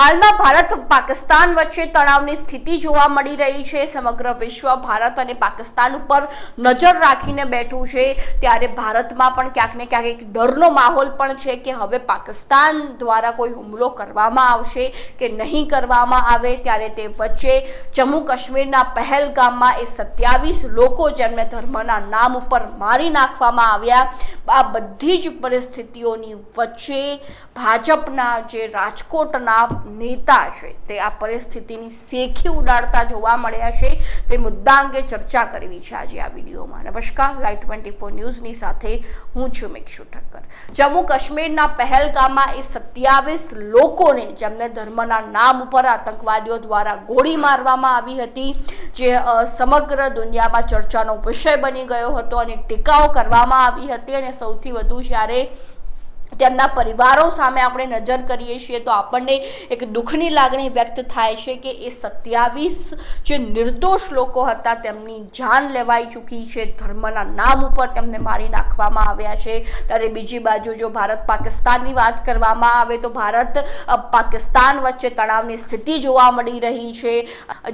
હાલમાં ભારત પાકિસ્તાન વચ્ચે તણાવની સ્થિતિ જોવા મળી રહી છે. સમગ્ર વિશ્વ ભારત અને પાકિસ્તાન ઉપર નજર રાખીને બેઠું છે. ત્યારે ભારતમાં પણ ક્યાંક ને ક્યાંક એક ડરનો માહોલ પણ છે કે હવે પાકિસ્તાન દ્વારા કોઈ હુમલો કરવામાં આવશે કે નહીં કરવામાં આવે. ત્યારે તે વચ્ચે જમ્મુ કાશ્મીરના પહેલગામમાં એ સત્યાવીસ લોકો જેમને ધર્મના નામ ઉપર મારી નાખવામાં આવ્યા. આ બધી જ પરિસ્થિતિઓની વચ્ચે ભાજપના જે રાજકોટના નેતા છે. તે આ પરિસ્થિતિની શેખી ઉડાડતા જોવા મળ્યા છે. તે મુદ્દા અંગે ચર્ચા કરવી છે આજે આ વિડીયોમાં. નમસ્કાર. લાઈટ ટ્વેન્ટી ફોર ન્યૂઝની સાથે હું છું મિક્ષુ ઠક્કર. જમ્મુ કાશ્મીરના પહેલગામમાં એ સત્યાવીસ લોકોને જેમને ધર્મના નામ ઉપર આતંકવાદીઓ દ્વારા ગોળી મારવામાં આવી હતી, જે સમગ્ર દુનિયામાં ચર્ચાનો વિષય બની ગયો હતો અને ટીકાઓ કરવામાં આવી હતી અને સૌથી વધુ જ્યારે તેમના પરિવારો સામે આપણે નજર કરીએ છીએ તો આપણને એક દુઃખની લાગણી વ્યક્ત થાય છે કે એ સત્યાવીસ જે નિર્દોષ લોકો હતા તેમની જાન લેવાઈ ચૂકી છે, ધર્મના નામ ઉપર તેમને મારી નાખવામાં આવ્યા છે. ત્યારે બીજી બાજુ જો ભારત પાકિસ્તાનની વાત કરવામાં આવે તો ભારત પાકિસ્તાન વચ્ચે તણાવની સ્થિતિ જોવા મળી રહી છે.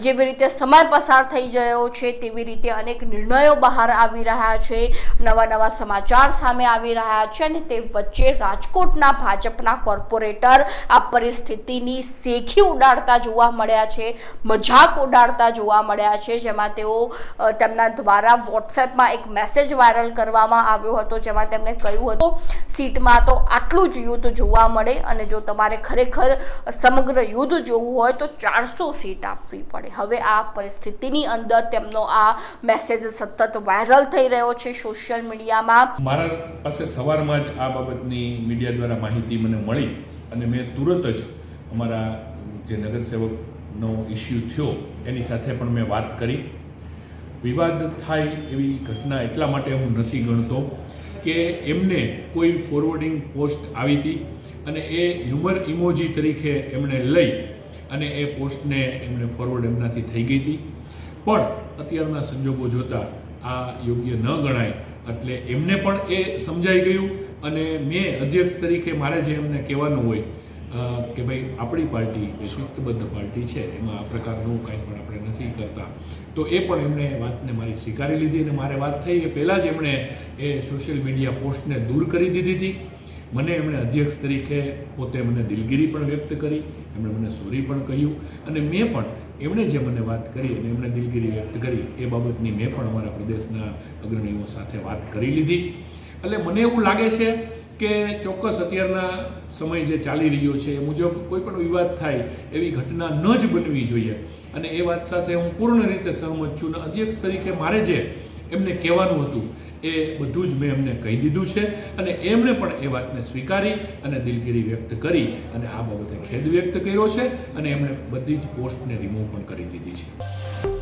જેવી રીતે સમય પસાર થઈ રહ્યો છે, તેવી રીતે અનેક નિર્ણયો બહાર આવી રહ્યા છે. નવા નવા સમાચાર સામે આવી રહ્યા છે અને તે વચ્ચે રાજકોટના ભાજપના કોર્પોરેટર. આ પરિસ્થિતિની શેખી ઉડાડતા જોવા મળ્યા છે, મજાક ઉડાડતા જોવા મળ્યા છે. જેમાં તેઓ તેમના દ્વારા વોટ્સએપમાં એક મેસેજ વાયરલ કરવામાં આવ્યો હતો, જેમાં તેમણે કહ્યું હતું, સીટમાં તો આટલું જ યુદ્ધ જોવા મળે અને જો તમારે ખરેખર સમગ્ર યુદ્ધ જોવું હોય તો ચારસો સીટ આપવી પડે. હવે આ પરિસ્થિતિની અંદર તેમનો આ મેસેજ સતત વાયરલ થઈ રહ્યો છે સોશિયલ મીડિયામાં. મારા પાસે સવારમાં જ આ બાબતની મીડિયા દ્વારા માહિતી મને મળી અને મેં તુરંત જ અમારા જે નગરસેવકનો ઇસ્યુ થયો, એની સાથે પણ મેં વાત કરી. વિવાદ થાય એવી ઘટના એટલા માટે હું નથી ગણતો કે એમને કોઈ ફોરવર્ડિંગ પોસ્ટ આવી હતી અને એ હ્યુમર ઇમોજી તરીકે એમણે લઈ અને એ પોસ્ટને એમણે ફોરવર્ડ એમનાથી થઈ ગઈ હતી. પણ અત્યારના સંજોગો જોતા આ યોગ્ય ન ગણાય એટલે એમને પણ એ સમજાઈ ગયું અને મેં અધ્યક્ષ તરીકે મારે જે એમને કહેવાનું હોય કે ભાઈ, આપણી પાર્ટી એ શિસ્તબદ્ધ પાર્ટી છે, એમાં આ પ્રકારનું કાંઈ પણ આપણે નથી કરતા. તો એ પણ એમણે વાતને મારી સ્વીકારી લીધી અને મારે વાત થઈ એ પહેલાં જ એમણે એ સોશિયલ મીડિયા પોસ્ટને દૂર કરી દીધી હતી. મને એમણે અધ્યક્ષ તરીકે પોતે મને દિલગીરી પણ વ્યક્ત કરી, એમણે મને સોરી પણ કહ્યું અને મેં પણ એમણે જે મને વાત કરી અને એમણે દિલગીરી વ્યક્ત કરી એ બાબતની મેં પણ અમારા પ્રદેશના અગ્રણીઓ સાથે વાત કરી લીધી. એટલે મને એવું લાગે છે કે ચોક્કસ અત્યારના સમય જે ચાલી રહ્યો છે એ મુજબ કોઈ પણ વિવાદ થાય એવી ઘટના ન જ બનવી જોઈએ. અને એ વાત સાથે હું પૂર્ણ રીતે સહમત છું અને અધ્યક્ષ તરીકે મારે જે એમને કહેવાનું હતું એ બધું જ મેં એમને કહી દીધું છે અને એમણે પણ એ વાતને સ્વીકારી અને દિલગીરી વ્યક્ત કરી અને આ બાબતે ખેદ વ્યક્ત કર્યો છે અને એમણે બધી જ પોસ્ટને રિમૂવ પણ કરી દીધી છે.